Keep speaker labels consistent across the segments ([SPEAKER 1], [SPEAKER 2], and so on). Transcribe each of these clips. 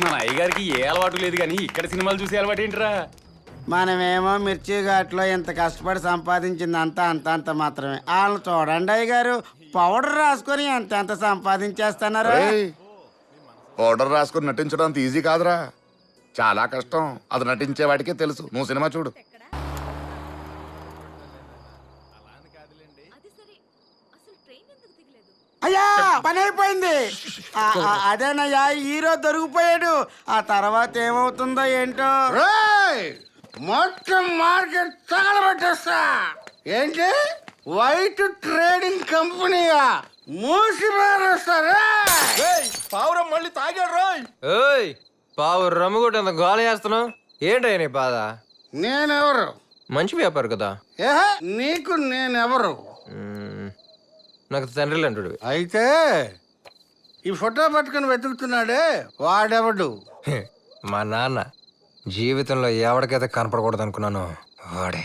[SPEAKER 1] మన అయ్యగారికి ఏ అలవాటు లేదు కానీ ఇక్కడ సినిమాలు చూసే అలవాటు ఏంట్రా?
[SPEAKER 2] మనమేమో మిర్చి ఘాట్లో ఇంత కష్టపడి సంపాదించింది అంతా అంత అంత మాత్రమే. వాళ్ళు చూడండి అయ్య గారు పౌడర్ రాసుకొని ఎంత ఎంత సంపాదించేస్తున్నారు.
[SPEAKER 3] పౌడర్ రాసుకుని నటించడం అంత ఈజీ కాదురా. చాలా కష్టం. అది నటించే వాడికే తెలుసు. నువ్వు సినిమా చూడు
[SPEAKER 4] అది సరే అసలు ట్రైన్ ఎందుకు దిగలేదు
[SPEAKER 2] అయ్యా పని అయిపోయింది అదేనయ్యా హీరో దొరికిపోయాడు. ఆ తర్వాత ఏమవుతుందో ఏంటో?
[SPEAKER 5] మొత్తం మార్కెట్ తగలబెట్టేస్తా. ఏంటి? వైట్ ట్రేడింగ్ కంపెనీగా మూసి పారేస్తారా
[SPEAKER 6] ఓయ్ పావు రమ్ము కొట్టి అంత గోల చేస్తున్నావు ఏంటయ్య నీ బాధ?
[SPEAKER 5] నేనెవరు?
[SPEAKER 6] మంచి వ్యాపారి కదా.
[SPEAKER 5] ఏహే నీకు నేనెవరు?
[SPEAKER 6] మ్మ్. నాకు తండ్రి అంటుడు.
[SPEAKER 5] అయితే ఈ ఫోటో పట్టుకుని వెతుకుతున్నాడే వాడెవడు?
[SPEAKER 6] మా నాన్న జీవితంలో ఎవరికైతే కనపడకూడదు అనుకున్నాను వాడే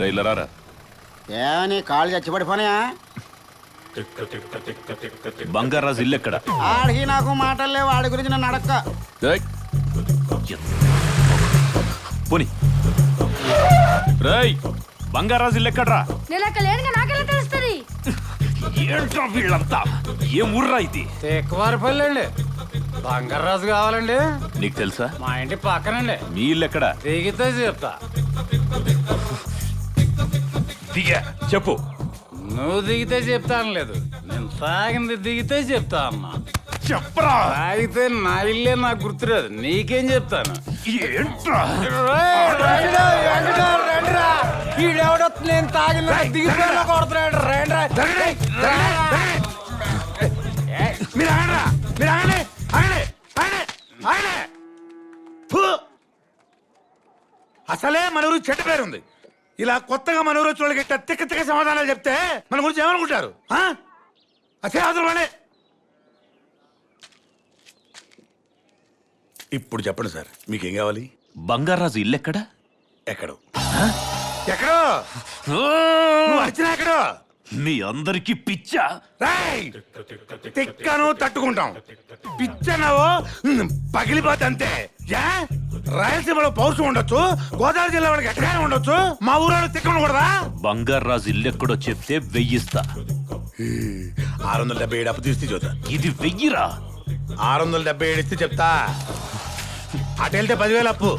[SPEAKER 1] రైలరారా
[SPEAKER 2] ఏమని కాళ్ళు చచ్చిపడిపోనాయా
[SPEAKER 1] బంగారాజు ఇల్లు ఎక్కడ?
[SPEAKER 2] ఆడికి నాకు మాటలు లేవు వాడి గురించి నన్ను అడక్క.
[SPEAKER 1] పోనీ. రేయ్. బంగారాజు ఇల్లు ఎక్కడ్రా
[SPEAKER 4] నేను అక్కడ లేనుగా నాకెలా తెలుస్తుంది
[SPEAKER 1] ఏంట్రా వీళ్ళంతా ఏం ఊర్రా ఇది
[SPEAKER 6] అండి బంగారాజు కావాలండి
[SPEAKER 1] నీకు తెలుసా
[SPEAKER 6] మా ఇంటి పక్కనండి
[SPEAKER 1] మీ ఇల్లు ఎక్కడ
[SPEAKER 6] దిగితే చెప్తా
[SPEAKER 1] దిగా చెప్పు
[SPEAKER 6] నువ్వు దిగితే చెప్తాను లేదు నేను తాగింది దిగితే చెప్తా అమ్మా
[SPEAKER 1] చెప్పరా
[SPEAKER 6] తాగితే నా ఇల్లే నాకు గుర్తులేదు నీకేం చెప్తాను
[SPEAKER 1] ఏంట్రా
[SPEAKER 6] నేను తాగిన దిగిపోయినా కొడుతున్నాడు రండి
[SPEAKER 1] మీరు ఆగండ్రా మీరు ఆగండి. ఆగండి. ఆగండి. ఆగండి. ఫు! అసలే మన ఊరు చెడ్డ పేరుంది ఇలా కొత్తగా మన ఊరు వచ్చిన వాళ్ళకి ఇట్లా తిక్క తిక్క సమాధానాలు చెప్తే మన గురించి ఏమనుకుంటారు? ఆ? అసే అవసరం ఇప్పుడు చెప్పండి సార్ మీకేం కావాలి?
[SPEAKER 7] బంగారాజు ఇల్లు ఎక్కడ
[SPEAKER 1] ఎక్కడో. ఎక్కడో? నువ్వు ఎక్కడో?
[SPEAKER 7] మీ అందరికి పిచ్చా?
[SPEAKER 1] తిక్కను తట్టుకుంటాం. పిచ్చనవో? పగిలిపోతే అంతే రాయలసీమలో పౌరుషం ఉండొచ్చు. గోదావరి జిల్లా వాళ్ళకి ఎక్కడైనా ఉండొచ్చు. మా ఊరోళ్ళు తిక్కను కూడదా
[SPEAKER 7] బంగారాజు ఇల్లు ఎక్కడో చెప్తే వెయ్యిస్తా.
[SPEAKER 1] ఆరు వందల డెబ్బై ఏడు అప్పు తీస్తే చూద్దా?
[SPEAKER 7] ఇది వెయ్యిరా?
[SPEAKER 1] ఆరు వందల డెబ్బై ఏడు ఇస్తే చెప్తా. అటు వెళ్తే పదివేలు అప్పు.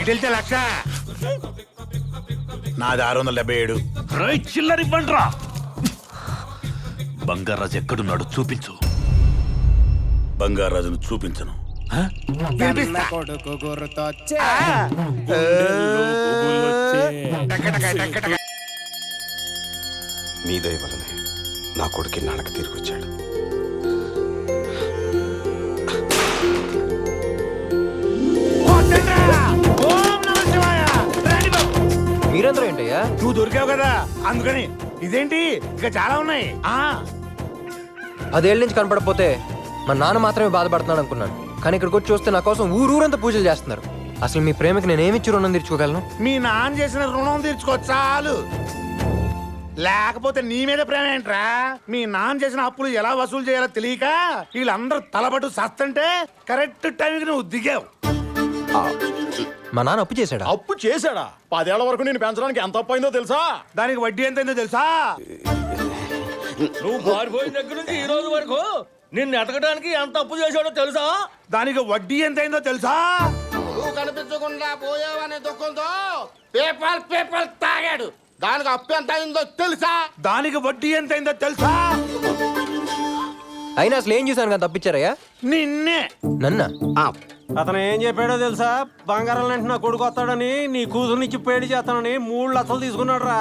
[SPEAKER 1] ఇటు వెళ్తే లక్ష. నాది ఆరు వందల డెబ్బై ఏడు.
[SPEAKER 7] రై చిల్లరివ్వండ్రా. బంగారాజు ఎక్కడున్నాడు చూపించు.
[SPEAKER 1] బంగారాజును చూపించను.
[SPEAKER 8] మీ దయ వలనే నా కొడుకు నాన్నకి తిరిగి వచ్చాడు
[SPEAKER 6] ఏంటయ్యా
[SPEAKER 1] నువ్వు దొరికావు కదా. అందుకని ఇదేంటి? ఇంకా చాలా ఉన్నాయి. ఆ.
[SPEAKER 6] పదేళ్ళ నుంచి కనపడకపోతే మా నాన్న మాత్రమే బాధపడుతున్నాడు అనుకున్నాను. కానీ ఇక్కడికి వచ్చి చూస్తే నా కోసం ఊరూరంతా పూజలు చేస్తున్నారు. అసలు మీ ప్రేమకి నేనేమిచ్చి రుణం తీర్చుకోగలను?
[SPEAKER 1] మీ నాన్న చేసిన రుణం తీర్చుకో చాలు. లేకపోతే నీ మీద ప్రేమ ఏంట్రా? మీ నాన్న చేసిన అప్పులు ఎలా వసూలు చేయాలో తెలియక వీళ్ళందరూ తలబట్టు సస్తంటే కరెక్ట్ టైంకి నువ్వు దిగావు.
[SPEAKER 6] మా నాన్న అప్పు చేశాడా?
[SPEAKER 3] అప్పు చేశాడా? పదేళ్ళ వరకు నేను పెంచడానికి ఎంత అప్పు అయిందో తెలుసా?
[SPEAKER 1] దానికి వడ్డీ ఎంత అయిందో తెలుసా?
[SPEAKER 9] నువ్వు పారిపోయిన దగ్గర నుంచి ఈ రోజు వరకు నిన్ను ఎతకడానికి ఎంత అప్పు చేశాడో తెలుసా?
[SPEAKER 1] దానికి వడ్డీ ఎంత అయిందో తెలుసా?
[SPEAKER 5] నువ్వు కనిపించకుండా పోయావనే దుఃఖంతో పేపర్ పేపర్ తాగాడు. దానికి అప్పు ఎంత అయిందో తెలుసా?
[SPEAKER 1] దానికి వడ్డీ ఎంత అయిందో తెలుసా?
[SPEAKER 6] అయినా అసలు ఏం చూసాను కదా తప్పించారయ్యా?
[SPEAKER 1] నిన్నే.
[SPEAKER 6] నన్న?
[SPEAKER 9] అతను ఏం చెప్పాడో తెలుసా? బంగారం లాంటి నా కొడుకు వస్తాడని నీ కూతురునిచ్చి పెళ్ళి చేస్తానని మూడు లక్షలు తీసుకున్నాడు రా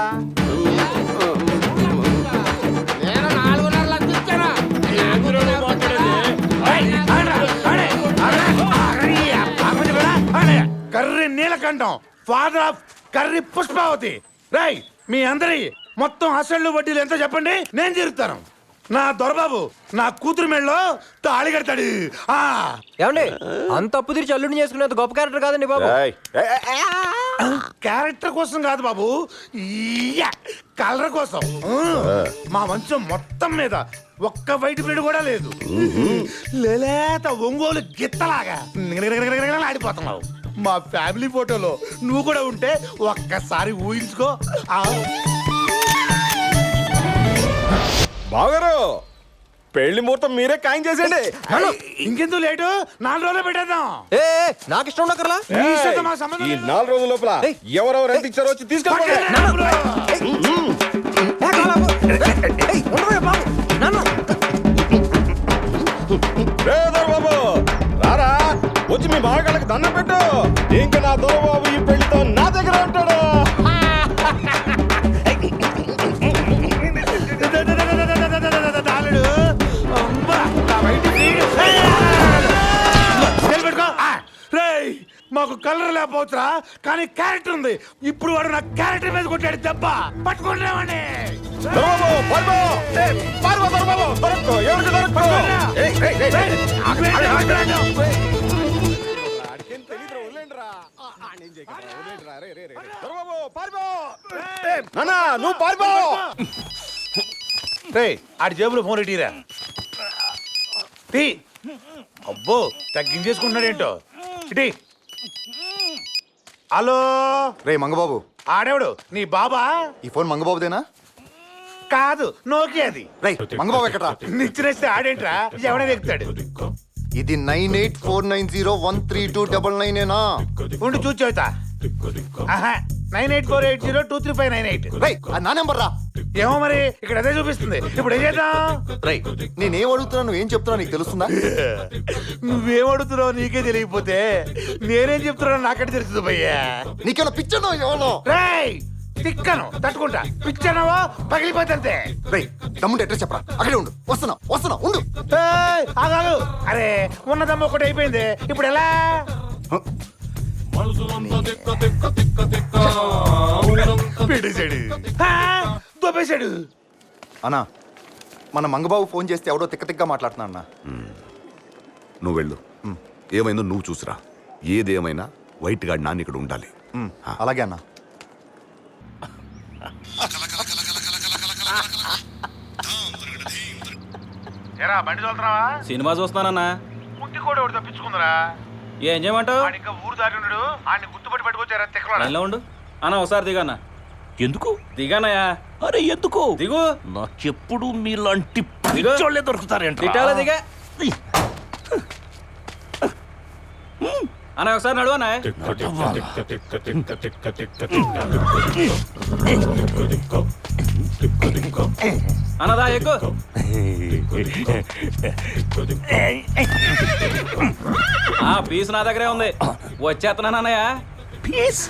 [SPEAKER 1] కర్రీ నీలకంఠం ఫాదర్ ఆఫ్ కర్రీ పుష్పావతి. రై మీ అందరి మొత్తం అసలు వడ్డీలు ఎంతో చెప్పండి? నేను తీరుతాను. నా దొరబాబు నా కూతురు మెళ్ళలో తాళి కడతాడు. ఆ.
[SPEAKER 6] ఏమండి అంత అప్పు తీర్చి అల్లుడిని చేసుకునేంత గొప్ప క్యారెక్టర్ కాదండి బాబు.
[SPEAKER 1] క్యారెక్టర్ కోసం కాదు బాబు. ఈయ్య! కలర్ కోసం. ఆ, మా మంచం మొత్తం మీద ఒక్క వైట్ బ్రెడ్ కూడా లేదు. లేలేత ఒంగోలు గిత్తలాగా ఆడిపోతున్నావు మా ఫ్యామిలీ ఫోటోలో నువ్వు కూడా ఉంటే ఒక్కసారి ఊహించుకో ఆ,
[SPEAKER 8] బావగారు పెళ్ళి ముహూర్తం మీరే ఖాయం చేసేయండి.
[SPEAKER 1] ఇంకెందుకు లేటు? నాలుగు రోజులు పెట్టేద్దాం.
[SPEAKER 6] ఏ ఏ, నాకు ఇష్టం ఉండకర్లా
[SPEAKER 1] ఇష్టంతో సంబంధం
[SPEAKER 8] ఈ
[SPEAKER 1] లేదు.
[SPEAKER 8] నాలుగు రోజుల లోపల
[SPEAKER 6] ఏయ్.
[SPEAKER 8] ఎవరెవరు ఎంత ఇచ్చారో వచ్చి తీసుకెళ్ళిపోండి. రే దొరబాబు రారా వచ్చి మీ బావగాళ్ళకి దండం పెట్టు. ఇంకా నా దొరబాబు
[SPEAKER 1] లేకపోవచ్చురా కానీ క్యారెక్టర్ ఉంది. ఇప్పుడు వాడు నా క్యారెక్టర్ మీద కొట్టాడు దెబ్బ.
[SPEAKER 8] నాన్నా, నువ్వు పారిపో.
[SPEAKER 1] రే ఆడి జేబులో ఫోన్ ఇటీరా తీ అబ్బో తగ్గించేసుకుంటున్నాడేంటో. ఇటీ హలో.
[SPEAKER 10] రే మంగబాబు.
[SPEAKER 1] ఆడేవాడు? నీ బాబా?
[SPEAKER 10] ఈ ఫోన్ మంగబాబుదేనా?
[SPEAKER 1] కాదు నోకియాది.
[SPEAKER 10] రే మంగబాబు ఎక్కడా
[SPEAKER 1] నిచ్చినేస్తే ఆడేంట్రా? ఎవడైనా ఎక్కుతాడు
[SPEAKER 10] ఇది nine eight four nine zero one three two double nine ఏనా
[SPEAKER 1] ఉండి చూసి చెబుతా nine eight four eight zero two three five nine eight.
[SPEAKER 10] రే అది నా నెంబర్ రా.
[SPEAKER 1] ఏమో మరి ఇక్కడ అదే చూపిస్తుంది. ఇప్పుడు ఏం చేద్దాం?
[SPEAKER 10] రే నేనేం అడుగుతున్నా నువ్వు ఏం చెప్తున్నా నీకు తెలుస్తుందా?
[SPEAKER 1] నువ్వేం అడుగుతున్నావు నీకే తెలియకపోతే నేనేం చెప్తున్నావు నాకంటే తెలుస్తుంది భయ్యా.
[SPEAKER 10] నీకేమైనా పిచ్చనో ఎవరో
[SPEAKER 1] రేయ్ తిక్కను తట్టుకుంటా. పిచ్చనవో పగిలిపోతే
[SPEAKER 10] రే తమ్ముడు అడ్రస్ చెప్పరా. అక్కడే ఉండు. వస్తున్నా వస్తున్నా ఉండు.
[SPEAKER 1] ఆగాగు అరే ఉన్నదమ్మ ఒకటి అయిపోయింది. ఇప్పుడు ఎలా? పెట్టేశాడు దొబ్బేశాడు.
[SPEAKER 10] అన్నా మన మంగబాబు ఫోన్ చేస్తే ఎవడో తిక్క తిక్క మాట్లాడుతున్నా అన్న.
[SPEAKER 3] నువ్వు వెళ్ళు. ఏమైందో నువ్వు చూసిరా. ఏదేమైనా వైట్ గార్డ్ నాన్న ఇక్కడ ఉండాలి.
[SPEAKER 10] అలాగే అన్నా.
[SPEAKER 9] సినిమా చూస్తున్నానన్నా.
[SPEAKER 1] పుట్టి కూడా ఒకటి తప్పించుకుందరా?
[SPEAKER 9] ఏం చేయమంటావు
[SPEAKER 1] ఇంకా ఊరు దాటి ఉన్నాడు ఆడిని గుర్తుపట్టి పట్టుకొచ్చారా తిక్కలోడా
[SPEAKER 9] లైన్లో ఉండు అన్న ఒకసారి దిగన్నా
[SPEAKER 7] ఎందుకు
[SPEAKER 9] దిగానయ్యా
[SPEAKER 7] అరే ఎందుకు
[SPEAKER 9] దిగు
[SPEAKER 7] నాకెప్పుడు మీలాంటి. పిచ్చోళ్ళే దొరుకుతారేంట
[SPEAKER 9] తిట్టాలా దిగా అన్న ఒకసారి నడువన్నా అనదా ఎక్కు ఆ పీస్ నా దగ్గరే ఉంది. వచ్చేస్తున్నాను అన్నయ్య.
[SPEAKER 7] పీస్?